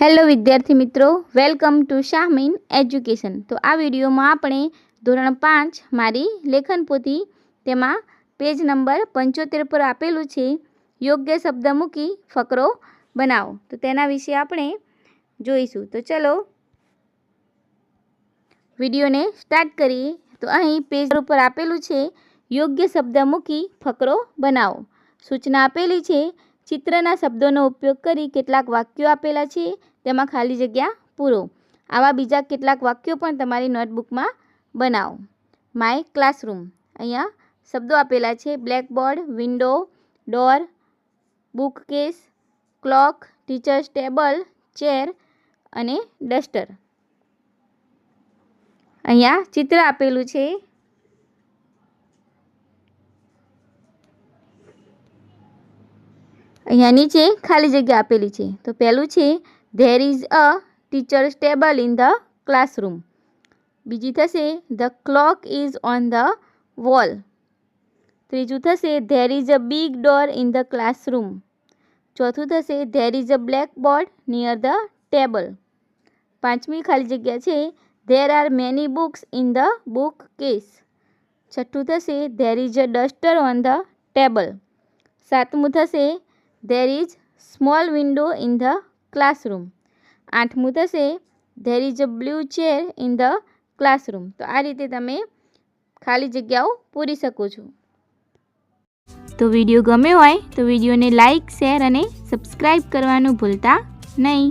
Hello વિદ્યાર્થી મિત્રો, welcome to Shahmeen education. તો આ વિડીયોમાં આપણે ધોરણ પાંચ મારી લેખન પોથી, તેમાં પેજ નંબર પંચોતેર પર આપેલું છે, યોગ્ય શબ્દ મૂકી ફકરો બનાવો. તો તેના વિશે આપણે જોઈશું. તો ચલો વિડીયોને સ્ટાર્ટ કરીએ. તો અહીં પેજ ઉપર આપેલું છે, યોગ્ય શબ્દ મૂકી ફકરો બનાવો. સૂચના આપેલી છે ચિત્રના શબ્દોનો ઉપયોગ કરી કેટલાક વાક્યો આપેલા છે, તેમાં ખાલી જગ્યા પૂરો. આવા બીજા કેટલાક વાક્યો પણ તમારી નોટબુકમાં બનાવો. માય ક્લાસરૂમ અહીંયા શબ્દો આપેલા છે blackboard window door book case clock teacher's table chair અને ડસ્ટર અહીંયા ચિત્ર આપેલું છે અહીંયા નીચે ખાલી જગ્યા આપેલી છે. તો પહેલું છે there is a teacher's table in the classroom બીજી થશે the clock is on the wall ત્રીજું થશે there is a big door in the classroom ચોથું થશે there is a black board near the table પાંચમી ખાલી જગ્યા છે there are many books in the book case છઠ્ઠું થશે there is a duster on the table સાતમું થશે there is small window in the classroom આઠમું થશે there is a blue chair in the classroom તો આ રીતે તમે ખાલી જગ્યાઓ પૂરી શકો છો. તો વીડિયો ગમ્યો હોય તો વિડીયોને લાઇક શેર અને સબસ્ક્રાઈબ કરવાનું ભૂલતા નહીં.